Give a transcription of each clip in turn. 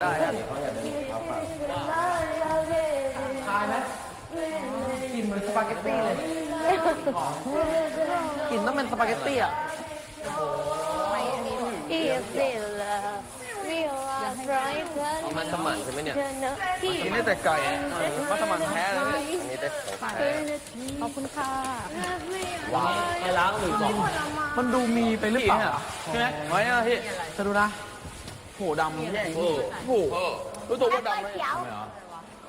ได้ครับทายไหมกินเหมือนสปาเกตตี้เลยกลินต้องเป็นสปาเกตตี้อะ Is it love? We are bright เอามันสมั่นใช่ไหมเนี่ย กินได้แต่ไก่มัสมั่นแท้เลยเนี่ยอันนี้ได้ของแท้ขอบคุณค่ะว้าวไปล้างหรือก่อนมันดูมีไปหรือเปล่าใช่ไหมไว้อะพี่จะดูนะ โหดำแย่งโอ้โหรู้ตัวว่าดำเลย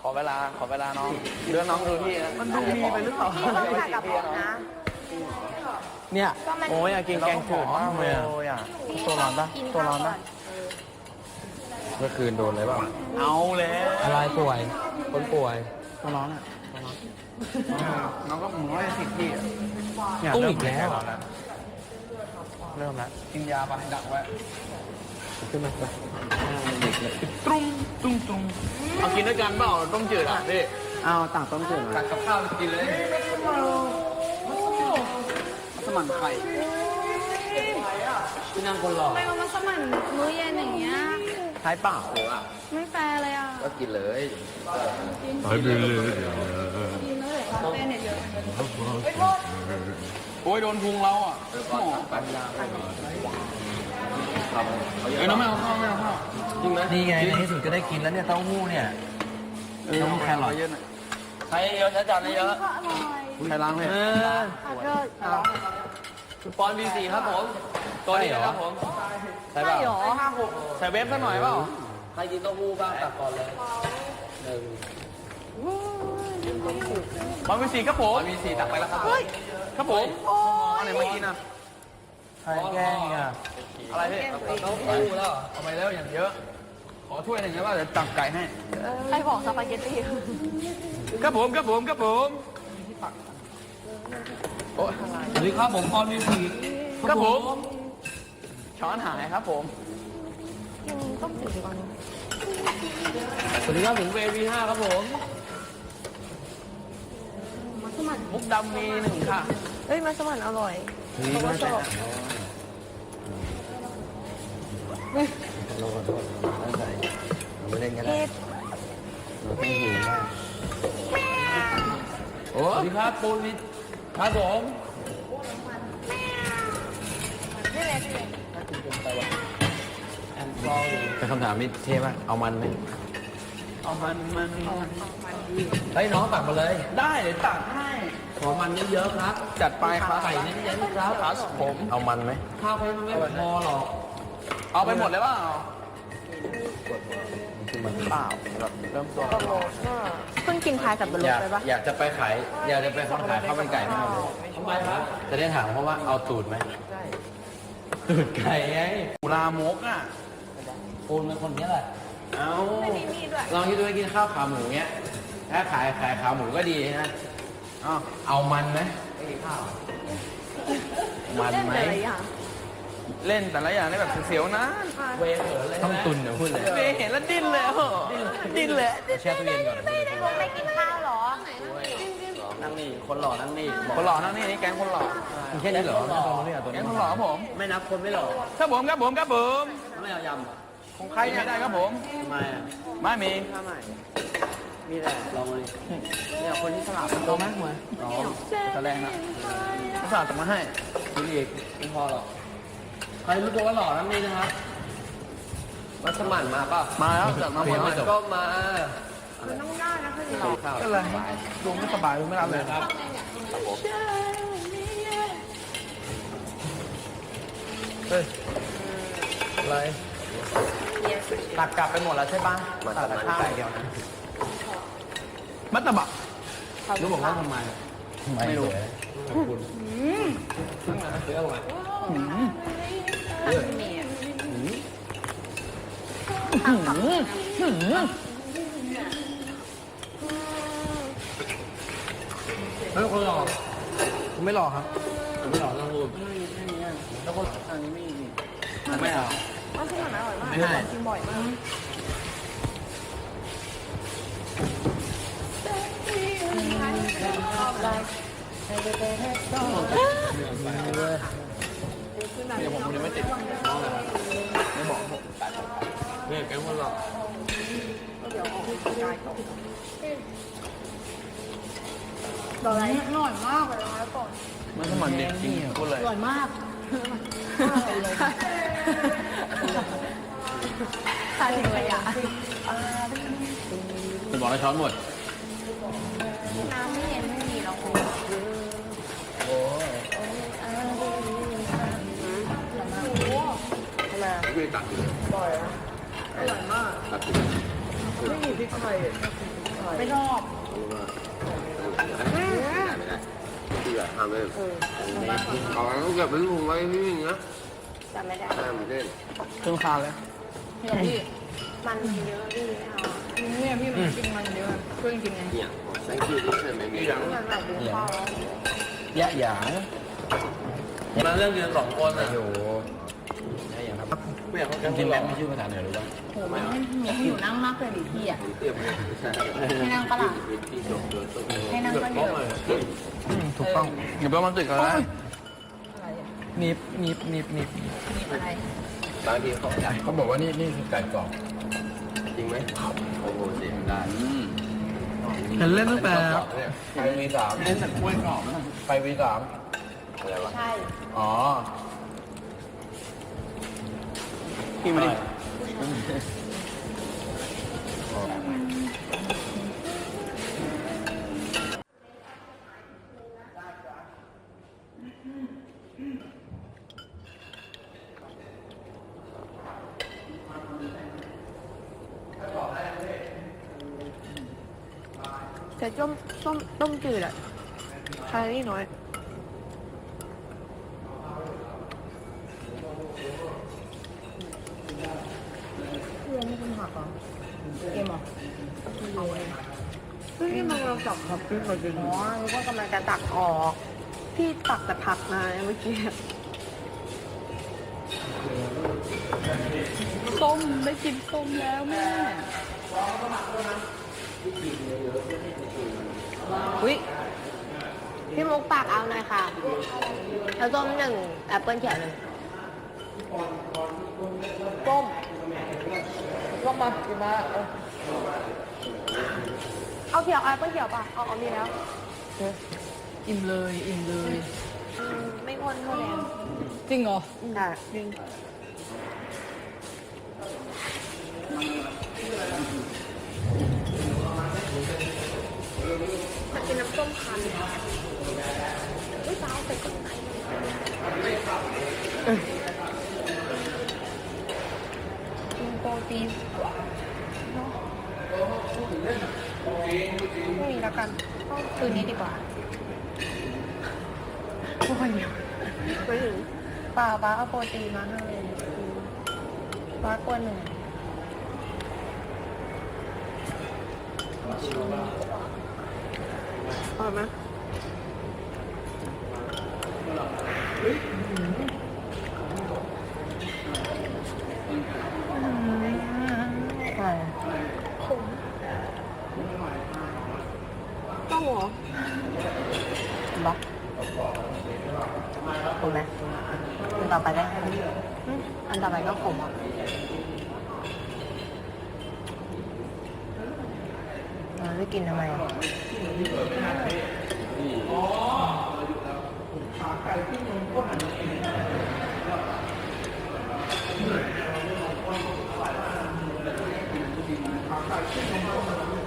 ขอเวลาขอเวลาน้องเดี๋ยวน้องดูพี่นะมันดูมีไปหรือเปล่าพี่ต้องถ่ายกับผมนะ เนี่ยโอ้ยอยากกินแกงจืดมากเลยอะตัวร้อนปะตัวร้อนปะเมื่อคืนโดนอะไรบ้างเอาแล้วอะไรป่วย คนป่วยตัวร้อนอะน้องก็มึงว่าสิพี่อะเนี่ยตุ้งเริ่อีกแล้วเริ่มแล้วกินยาไปดักไว้ ขึ้นมาไปตรุ้งตรุ้งตรุ้งเอากินด้วยกันเปล่าต้มจืดอะพี่เอาต่างต้มจืดตักกับข้าวกินเลยสมันไข่พี่นั่งคนหล่อทำไมมันมาสมั่นมื้อเย็นอย่างเงี้ยใช้เปล่าไม่แฟร์เลยอะก็กินเลยโอ้ยโดนพุงเราอะหมอปัญญา ไม่มีทำเขาเยเอ้ยอะน้องไม่เอาข้าวไม่เอาข้าวจริงไหมนี่ไงในที่สุดก็ได้กินแล้วเนี่ยเต้าหู้เนี่ยเออแครอทเยอะหน่อยใช้เยอะใช้จานเยอะก็อร่อยใครล้างเลยขอโทษปอนบีสี่ครับผม ตัวนี้นะครับผม ใช่เปล่าใช่หรอใส่เวฟสักหน่อยเปล่า ใครกินเต้าหู้บ้างตักก่อนเลยหนึ่งบอลมีสีครับผมบอลมีสีตักไปแล้วครับผมครับผมอันไหนมากินอะใคร แกล้งอะอะไรพี่เต้าหู้แล้วเอาไปแล้วอย่างเยอะ ขอถ้วยหนึ่งแล้วเดี๋ยวตักไก่ให้ ใครบอกสปาเกตตี้ครับผมครับผมครับผมโอ้ยสวัสดีครับผมปอนบีสี่ครับผม ช้อนหายครับผมกินต้มจืดดีกว่านะสวัสดีครับผมเววีห้าครับผมมัสมั่นมุกดำมีหนึ่งค่ะเฮ้ยมัสมั่นอร่อยเขาก็ชอบ เราขอโทษตั้งใจเราไม่เล่นกันเผ็ดเราต้องหิวมากโอ้สวัสดีครับปูนวิทย์ครับผมเป็นคำถามที่เท่มากเอามันไหมเอามันมันเฮ้ยน้องตักมาเลย ได้เดี๋ยวตักให้ขอมันเยอะๆครับ จัดไปครับไก่เน้นๆครับครับผม เอามันไหมข้าวไปมันไม่พอหรอก เอาไปหมดเลยเปล่าคือมันเปล่าแบบเริ่มตัวเพิ่งกินพายสับปะรอดยากไปปะอยากจะไปขาย อยากจะไปขายข้าวมันไก่ไหมครับทำไมครับจะได้ถามเขาว่าเอาตูดไหมตูดไก่ไงลามกอะปูนเป็นคนนี้แหละเอาลองคิดดูว่ากินข้าวขาหมูเนี้ย ถ้าขายขายขาหมูก็ดีนะเอาเอามันไหมมันไหม เล่นแต่ละอย่างได้แบบเสียวๆนะเวเหินเลยต้องตุนเดี๋ยวพูดเลยเวเห็นแล้วดิ้นเลยเหรอดิ้นเลยแช่ตู้เย็นก่อนไม่ได้บอกไม่กินข้าวหรอนั่งนี่ คนหล่อนั่งนี่คนหล่อนั่งนี่นี่แก๊งคนหล่อแค่นี้เหรอไม่ต้องนี่ตัวแก๊นี้งคนหล่อครับผม ไม่นับคนไม่หล่อครับผมครับผมครับผมไม่เอายำของใครไม่ได้ครับผมทำไมอะไม่มีมีแต่ลองเลยเนี่ยคนที่สลับโตไหมมวยอ๋อจะแรงนะเขาสลับมาให้กินอีกไม่พอหรอก ใครรู้ตัวว่าหล่อนั่งนี่นะครับวัสมั่นมาป่ะมาแล้วจัดมาหมดมัแล้วก็มาก็เลยลุงไม่สบายลุงไม่รับเลยครับเฮ้ยอะไรตัดกลับไปหมดแล้วใช่ปะมาตัดทำแต่มันข้าวไก่เดียวนะมัตตบะรู้บอกว่าทำไมไม่รู้ขอบคุณเรื่องอะไร หืมหืมเฮ้ยคนหล่อผมไม่หลอกครับไม่หล่อต้องพูดแล้วคนอันนี้ไม่มีไม่เอามัสมั่นอร่อยมากไม่ให้กินบ่อยมาก เดี๋ยวผมยังไม่ติดน้องเลยครับไม่บอกผมตัดเนี่ยแกงคนหล่อบอกอะไรอร่อยมากเลยนะก่อนมันสมันเด็กจริงพูดเลยอร่อยมากทานเลยอะจะบอกให้ช้อนหมด น้ำไม่เย็นไม่มีหรอกคุณ ไม่ตัดเลยไม่ชอบที่อยากทำเลยเอาแล้วเก็บไปลุงไว้ที่นี่นะจำไม่ได้ห้ามเล่นเครื่องคาวเลยมันเยอะพี่ไม่เอาเนี่ยพี่มันกินมันเยอะเพื่อนกินไงเนี่ยสังเกตที่เธอไม่มีอย่างมันแบบดูข้าวแล้วยะหยางมาเรื่องยืนสองคนอะโอ้ รับไม่อยากเขาจกันริงๆแบแบบบไม่ชื่อภาษาเหนือหรือว่าโหมันให้หนูให้หนูนั่งมากเลยดิพี่อะเทียบเลยใช่ให้นั่งปะล่ะที่จบโดยตรงให้นั่งก็เยอะถูกต้องอย่าไปมันติดกันนะหนีบหนีบหนีบหนีบมีอะไร บางทีเขาจัดเขาบอกว่านี่นี่คือไก่กรอบจริงไหมโอ้โหเสียงได้เห็นเล่นตั้งแต่ไปวีสามเล่นแต่กล้วยกรอบนะไปวีสามอะไรวะใช่อ๋อ กินมาดิแต่ต้มต้มต้มจืดอะแคลอรี่น้อย พื่อนไม่เป็นผักเหรอเกมเหรอเอาเลยเฮ้ยมันเราสับผักขึ้นมาจริงอ๋อแล้วก็กำลังจะตักออก พี่ตักแต่ผักมาเมื่อกี้ส้มได้กินส้มแล้วแม่อุ้ยพี่มุกปากเอาหน่อยค่ะแล้วส้มหนึ่งแอปเปิ้ลเขียวหนึ่งส้ม ลงมากินมาเออเอาเขียวเอาแอปเปิ้ลเขียวป่ะเอาเอามีแล้วอิ่มเลยอิ่มเลย อืมไม่อ้วนเท่าแรงจริงเหรอค่ะจริงมากินน้ำส้มคันอุ้ยตายไปก่อนไหนกินโปรตีนเนอะพรุ่งนี้ แล้วกันต้องคืนนี้ดีกว่าโอ้ยไม่ถึงป่าป้าเอาโปรตีนมาให้ป้ากลัวเหนื่อยอร่อยไหม ใช่ ต้อง เหรอล็อกถูกไหมอันต่อไปได้ไหมอันต่อไปก็ขมอะเราจะกินทำไมอะแต่ยังจะตัดสิน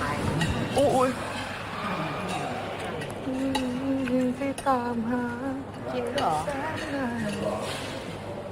หมโอ้ยที่ตามหากินเหรอ